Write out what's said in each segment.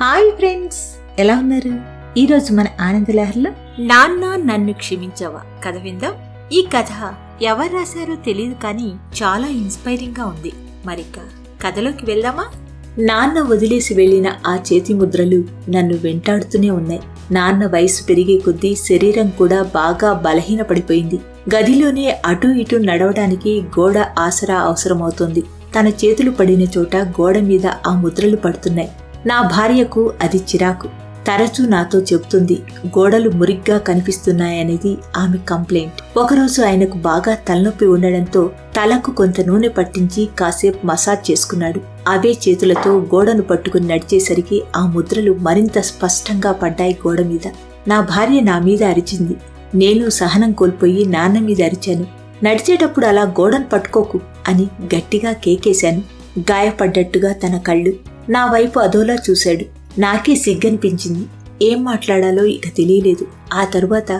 Hi friends ఎలా ఉన్నారు? ఈరోజు మన ఆనందలహర్లో నాన్న నన్ను క్షమించవా? కథ విందాం. ఈ కథ ఎవరు రాశారో తెలియదు కానీ చాలా ఇన్స్పైరింగ్గా ఉంది. మరిక కథలోకి వెళ్దామా? నాన్న వదిలేసి వెళ్ళిన ఆ చేతి ముద్రలు నన్ను వెంటాడుతూనే ఉన్నాయి. నాన్న వయసు పెరిగే కొద్దీ శరీరం కూడా బాగా బలహీనపడిపోయింది. గదిలోనే అటూ ఇటూ నడవడానికి గోడ ఆసరా అవసరమవుతోంది. తన చేతులు పడిన చోట గోడ మీద ఆ ముద్రలు పడుతున్నాయి. నా భార్యకు అది చిరాకు. తరచూ నాతో చెబుతుంది గోడలు మురిగ్గా కనిపిస్తున్నాయనేది ఆమె కంప్లైంట్. ఒకరోజు ఆయనకు బాగా తలనొప్పి ఉండడంతో తలకు కొంత నూనె పట్టించి కాసేపు మసాజ్ చేసుకున్నాడు. అవే చేతులతో గోడను పట్టుకుని నడిచేసరికి ఆ ముద్రలు మరింత స్పష్టంగా పడ్డాయి గోడ మీద. నా భార్య నా మీద అరిచింది. నేను సహనం కోల్పోయి నాన్న మీద అరిచాను. నడిచేటప్పుడు అలా గోడను పట్టుకోకు అని గట్టిగా కేకేశాను. గాయపడ్డట్టుగా తన కళ్ళు నా వైపు అదోలా చూశాడు. నాకే సిగ్గనిపించింది. ఏం మాట్లాడాలో ఇక తెలియలేదు. ఆ తరువాత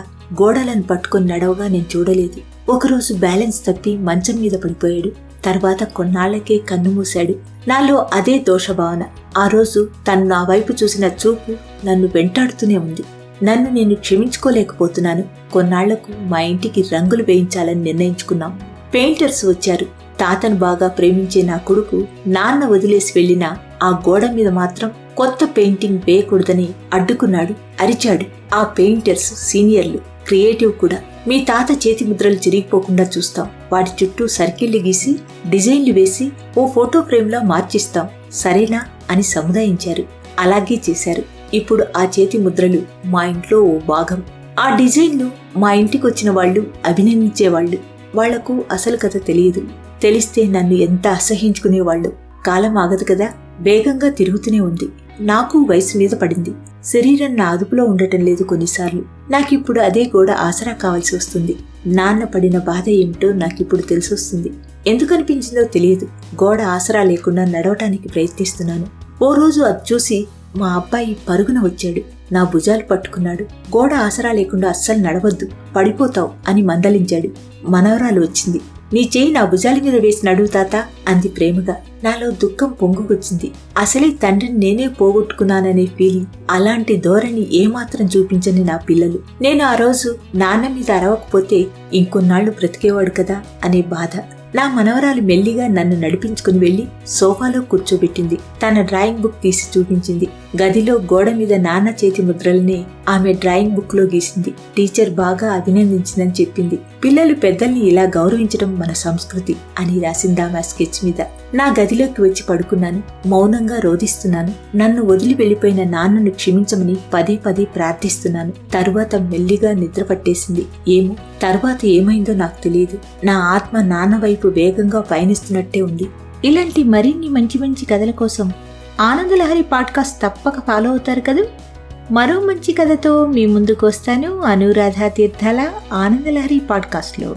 గోడలను పట్టుకుని నడవగా నేను చూడలేదు. ఒకరోజు బ్యాలెన్స్ తప్పి మంచం మీద పడిపోయాడు. తర్వాత కొన్నాళ్ళకే కన్ను మూశాడు. నాలో అదే దోషభావన. ఆ రోజు తను నా వైపు చూసిన చూపు నన్ను వెంటాడుతూనే ఉంది. నన్ను నేను క్షమించుకోలేకపోతున్నాను. కొన్నాళ్ళకు మా ఇంటికి రంగులు వేయించాలని నిర్ణయించుకున్నాం. పెయింటర్స్ వచ్చారు. తాతను బాగా ప్రేమించే నా కొడుకు నాన్న వదిలేసి వెళ్ళిన ఆ గోడ మీద మాత్రం కొత్త పెయింటింగ్ వేయకూడదని అడ్డుకున్నాడు అరిచాడు ఆ పెయింటర్స్ సీనియర్లు క్రియేటివ్ కూడా. మీ తాత చేతి ముద్రలు చిరిగిపోకుండా చూస్తాం. వాటి చుట్టూ సర్కిళ్ళు గీసి డిజైన్లు వేసి ఓ ఫోటో ఫ్రేమ్లా మార్చిస్తాం. సరేనా? అని సముదాయించారు. అలాగే చేశారు. ఇప్పుడు ఆ చేతి ముద్రలు మా ఇంట్లో ఓ భాగం. ఆ డిజైన్లు మా ఇంటికి వచ్చిన వాళ్ళు అభినందించేవాళ్ళు. వాళ్ళకు అసలు కథ తెలియదు. తెలిస్తే నన్ను ఎంత అసహించుకునేవాళ్ళు? కాలం ఆగదు కదా? వేగంగా తిరుగుతూనే ఉంది. నాకు వయసు మీద పడింది. శరీరం నా అదుపులో ఉండటం లేదు కొన్నిసార్లు. నాకిప్పుడు అదే గోడ ఆసరా కావాల్సి వస్తుంది. నాన్న పడిన బాధ ఏమిటో నాకిప్పుడు తెలిసొస్తుంది. ఎందుకనిపించిందో తెలియదు. గోడ ఆసరా లేకుండా నడవటానికి ప్రయత్నిస్తున్నాను. ఓ రోజు అది చూసి మా అబ్బాయి పరుగున వచ్చాడు. నా భుజాలు పట్టుకున్నాడు. గోడ ఆసరా లేకుండా అస్సలు నడవద్దు. పడిపోతావు అని మందలించాడు. మనవరాలు వచ్చింది. నీ చేయి నా భుజాల మీద వేసి నడువు తాత అంది ప్రేమగా. నాలో దుఃఖం పొంగుకొచ్చింది. అసలే తండ్రిని నేనే పోగొట్టుకున్నాననే ఫీలింగ్ అలాంటి ధోరణి ఏమాత్రం చూపించని నా పిల్లలు. నేను ఆ రోజు నాన్న మీద అరవకపోతే ఇంకొన్నాళ్ళు బ్రతికేవాడు కదా అనే బాధ. నా మనవరాలు మెల్లిగా నన్ను నడిపించుకుని వెళ్ళి సోఫాలో కూర్చోబెట్టింది. తన డ్రాయింగ్ బుక్ తీసి చూపించింది. గదిలో గోడ మీద నాన్న చేతి ముద్రల్ని ఆమె డ్రాయింగ్ బుక్లో గీసింది. టీచర్ బాగా అభినందించిందని చెప్పింది. పిల్లలు పెద్దల్ని ఇలా గౌరవించడం మన సంస్కృతి అని రాసిందామా స్కెచ్ మీద. నా గదిలోకి వచ్చి పడుకున్నాను. మౌనంగా రోధిస్తున్నాను. నన్ను వదిలి వెళ్ళిపోయిన నాన్నను క్షమించమని పదే పదే ప్రార్థిస్తున్నాను. తరువాత మెల్లిగా నిద్ర పట్టేసింది. ఏమో తర్వాత ఏమైందో నాకు తెలియదు. నా ఆత్మ నాన్న వైపు వేగంగా పయనిస్తున్నట్టే ఉంది. ఇలాంటి మరిన్ని మంచి మంచి కథల కోసం ఆనందలహరి పాడ్కాస్ట్ తప్పక ఫాలో అవుతారు కదా? మరో మంచి కథతో మీ ముందుకు వస్తాను. అనురాధ తీర్థాల ఆనందలహరి పాడ్కాస్ట్లో.